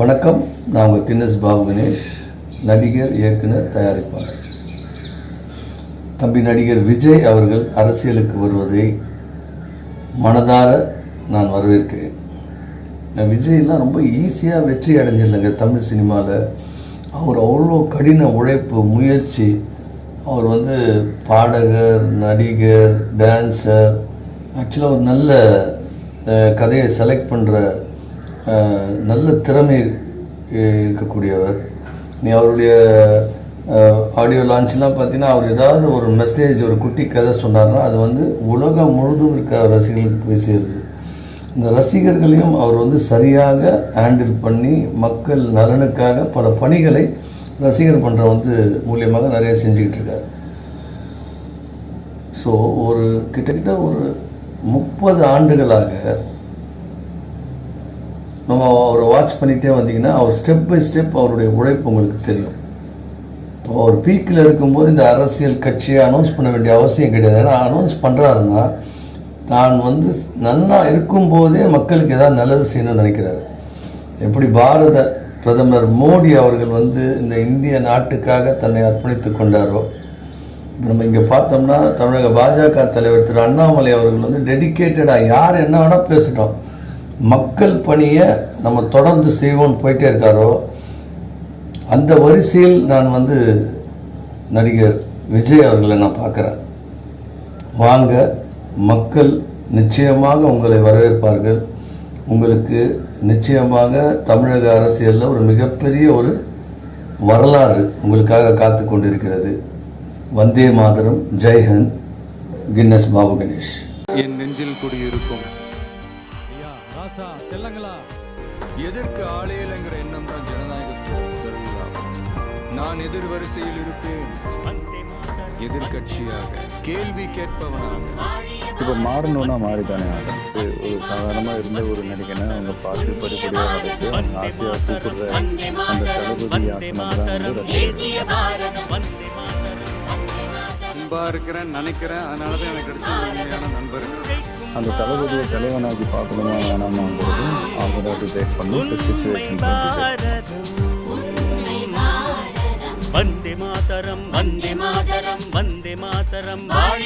வணக்கம். நான் உங்கள் கின்னஸ் பாபு கணேஷ் நடிகர் இயக்குனர் தயாரிப்பாளர். தம்பி நடிகர் விஜய் அவர்கள் அரசியலுக்கு வருவதை மனதார நான் வரவேற்கிறேன். நான் விஜய்லாம் ரொம்ப ஈஸியாக வெற்றி அடைஞ்சிடலைங்க தமிழ் சினிமாவில் அவர் அவ்வளோ கடின உழைப்பு முயற்சி. அவர் வந்து பாடகர் நடிகர் டான்ஸர் ஆக்சுவலாக ஒரு நல்ல கதையை செலக்ட் பண்ணுற நல்ல திறமை இருக்கக்கூடியவர். நீ அவருடைய ஆடியோ லான்ச்லாம் பார்த்தீங்கன்னா அவர் ஏதாவது ஒரு மெசேஜ் ஒரு குட்டி கதை சொன்னார்னா அது வந்து உலகம் முழுதும் இருக்க ரசிகர்களுக்கு போய் சேருது. இந்த ரசிகர்களையும் அவர் வந்து சரியாக ஹேண்டில் பண்ணி மக்கள் நலனுக்காக பல பணிகளை ரசிகர் பண்ணுற வந்து மூலியமாக நிறைய செஞ்சுக்கிட்டு இருக்கார். ஸோ ஒரு கிட்டத்தட்ட ஒரு முப்பது ஆண்டுகளாக நம்ம அவரை வாட்ச் பண்ணிகிட்டே வந்தீங்கன்னா அவர் ஸ்டெப் பை ஸ்டெப் அவருடைய உழைப்பு உங்களுக்கு தெரியும். இப்போ அவர் பீக்கில் இருக்கும்போது இந்த அரசியல் கட்சியை அனௌன்ஸ் பண்ண வேண்டிய அவசியம் கிடையாது. ஏன்னா அனௌன்ஸ் பண்ணுறாருன்னா தான் வந்து நல்லா இருக்கும்போதே மக்களுக்கு ஏதாவது நல்லது செய்யணும்னு நினைக்கிறாரு. எப்படி பாரத பிரதமர் மோடி அவர்கள் வந்து இந்த இந்திய நாட்டுக்காக தன்னை அர்ப்பணித்து கொண்டாரோ இப்போ நம்ம இங்கே பார்த்தோம்னா தமிழக பாஜக தலைவர் திரு அண்ணாமலை அவர்கள் வந்து டெடிக்கேட்டடாக யார் என்ன வேணால் பேசிட்டோம். மக்கள் பணியை நம்ம தொடர்ந்து செய்வோம்னு போயிட்டே இருக்காரோ அந்த வரிசையில் நான் வந்து நடிகர் விஜய் அவர்களை நான் பார்க்குறேன். வாங்க மக்கள் நிச்சயமாக உங்களை வரவேற்பார்கள். உங்களுக்கு நிச்சயமாக தமிழக அரசியலில் ஒரு மிகப்பெரிய ஒரு வரலாறு உங்களுக்காக காத்து கொண்டிருக்கிறது. வந்தே மாதரம் ஜெய்ஹன் கின்னஸ் பாபு கணேஷ். என் நெஞ்சில் குடியிருக்கும் ராசா செல்லங்களா? எதற்கு ஆளையிலங்கிற எண்ணம் தான் ஜனநாயகத்தின். நான் எதிர் வரிசையில் இருப்பேன். எதிர்கட்சியாக கேள்வி கேட்பவனாக. இப்போ மாறணும்னா மாறி தானே ஆகும் இப்போ ஒரு சாதாரணமாக இருந்த ஒரு நடிகனை அவங்க பார்த்து படிப்படியாக வளர்த்து அவங்க ஆசையாக கூப்பிடுற அந்த தளபதி ஆக்கினது தான் வந்து அன்பாக இருக்கிறேன் நினைக்கிறேன். அதனால தான் எனக்கு கிடைச்ச உண்மையான நண்பர். அந்த தளபதியை தலைவனாகி பார்க்கணுமா வேணாமாங்கிறது அவங்க தான் டிசைட் பண்ணி சுச்சுவேஷன் வந்தே மாதரம் வந்தே மாதரம். வந்தே மாதரம்.